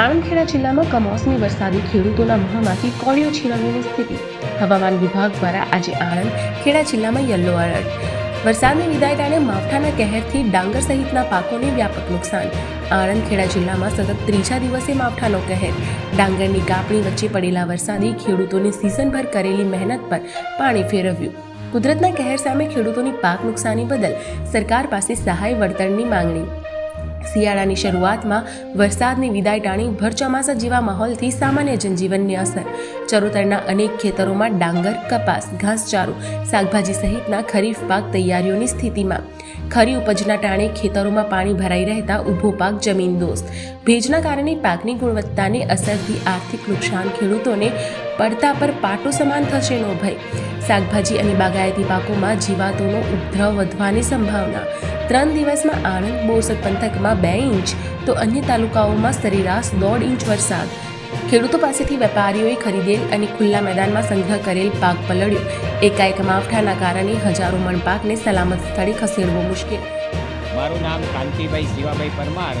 આણંદખેડા જિલ્લામાં કમોસમી વરસાદી ખેડૂતોના મોંમાંથી કોળિયો છીનવણીની સ્થિતિ. હવામાન વિભાગ દ્વારા આજે આણંદ ખેડા જિલ્લામાં યલો એલર્ટ. વરસાદની વિદાય ટાણે માવઠાના કહેરથી ડાંગર સહિતના પાકોને વ્યાપક નુકસાન. આણંદ ખેડા જિલ્લામાં સતત ત્રીજા દિવસે માવઠાનો કહેર. ડાંગરની કાપણી વચ્ચે પડેલા વરસાદે ખેડૂતોની સિઝનભર કરેલી મહેનત પર પાણી ફેરવ્યું. કુદરતના કહેર સામે ખેડૂતોની પાક નુકસાની બદલ સરકાર પાસે સહાય વળતરની માંગણી. શિયાળાની શરૂઆતમાં વરસાદની વિદાય ટાણી ભર ચોમાસા જેવા માહોલથી સામાન્ય જનજીવનની અસર. ચરોતરના અનેક ખેતરોમાં ડાંગર, કપાસ, ઘાસચારો, શાકભાજી સહિતના ખરીફ પાક તૈયારીઓની સ્થિતિમાં. ખરી ઉપજના ટાણે ખેતરોમાં પાણી ભરાઈ રહેતા ઊભો પાક જમીન દોસ્ત. ભેજના કારણે પાકની ગુણવત્તાને અસરથી આર્થિક નુકસાન ખેડૂતોને પડતા પર પાટો સમાન થશેનો ભય. શાકભાજી અને બાગાયતી પાકોમાં જીવાતોનો ઉપદ્રવ વધવાની સંભાવના. ત્રણ દિવસમાં આણંદ બોરસદ પંથકમાં બે ઇંચ, તો અન્ય તાલુકાઓમાં સરેરાશ દોઢ ઇંચ વરસાદ. ખેડૂતો પાસેથી વેપારીઓએ ખરીદેલ અને ખુલ્લા મેદાનમાં સંગ્રહ કરેલ પાક પલળ્યો. એકાએક માવઠાના કારણે હજારો મણ પાકને સલામત સ્થળે ખસેડવો મુશ્કેલ. મારું નામ કાંતિભાઈ શિવાભાઈ પરમાર.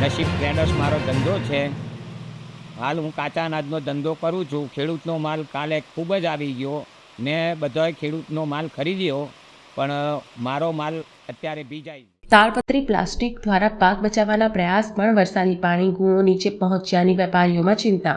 નસીબ ટ્રેડર્સ મારો ધંધો છે. હાલ હું કાચા અનાજનો ધંધો કરું છું. ખેડૂતનો માલ કાલે ખૂબ જ આવી ગયો. ને બધાએ ખેડૂતનો માલ ખરીદ્યો, પણ મારો માલ અત્યારે ભીજાય તાળપત્રી પ્લાસ્ટિક દ્વારા પાક બચાવવાના પ્રયાસ પણ વરસાદી પાણી ગુણો નીચે પહોંચ્યાની વેપારીઓમાં ચિંતા.